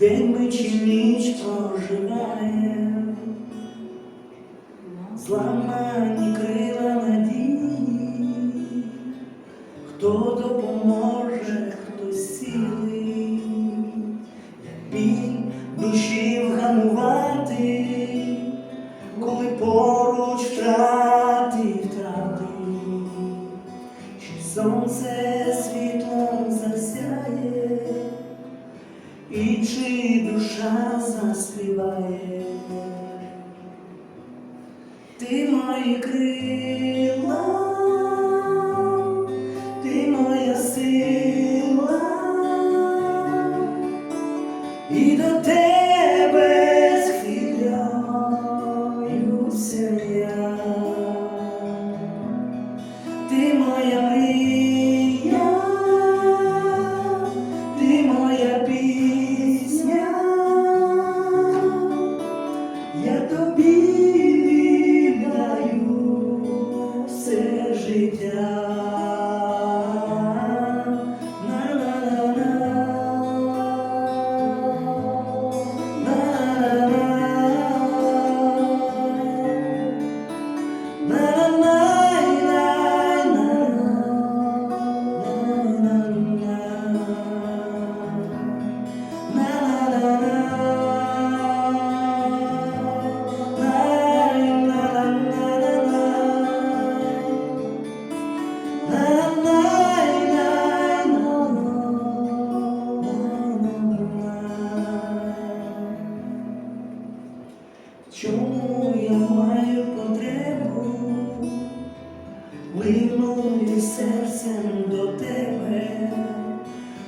день ми чи ніч проживає, зламані крила надії, хто допоможе, і чи душа заспіває, ти мої крила, Чому я маю потребу? Линули серцем до тебе,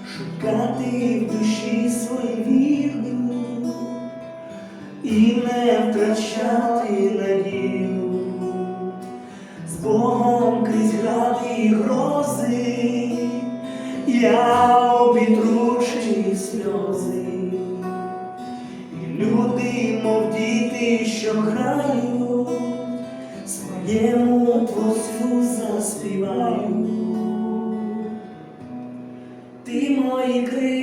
шукати в душі свою віру і не втрачати надію, з Богом крізь гради і грози, я обітручі сльози, і люди, мов діти, що граю, своєму творцю заспіваю. Ти мої крила,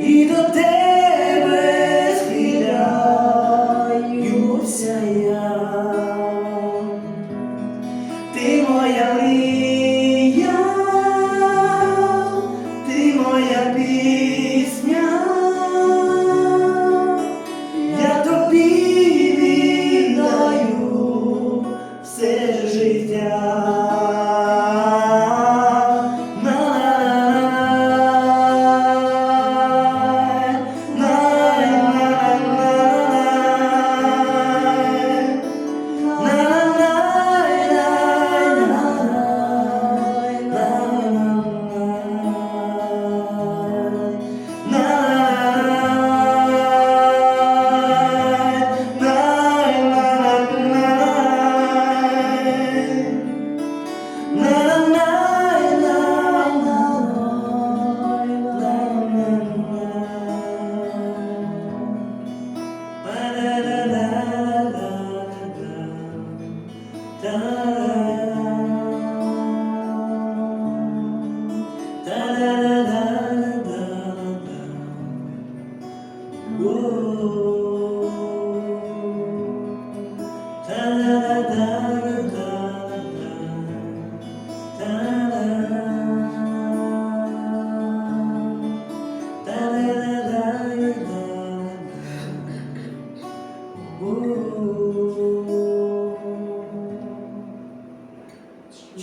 You don't day.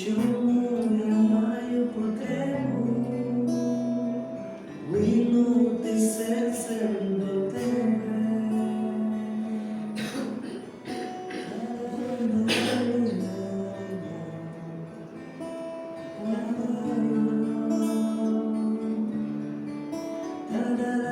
you Ooh.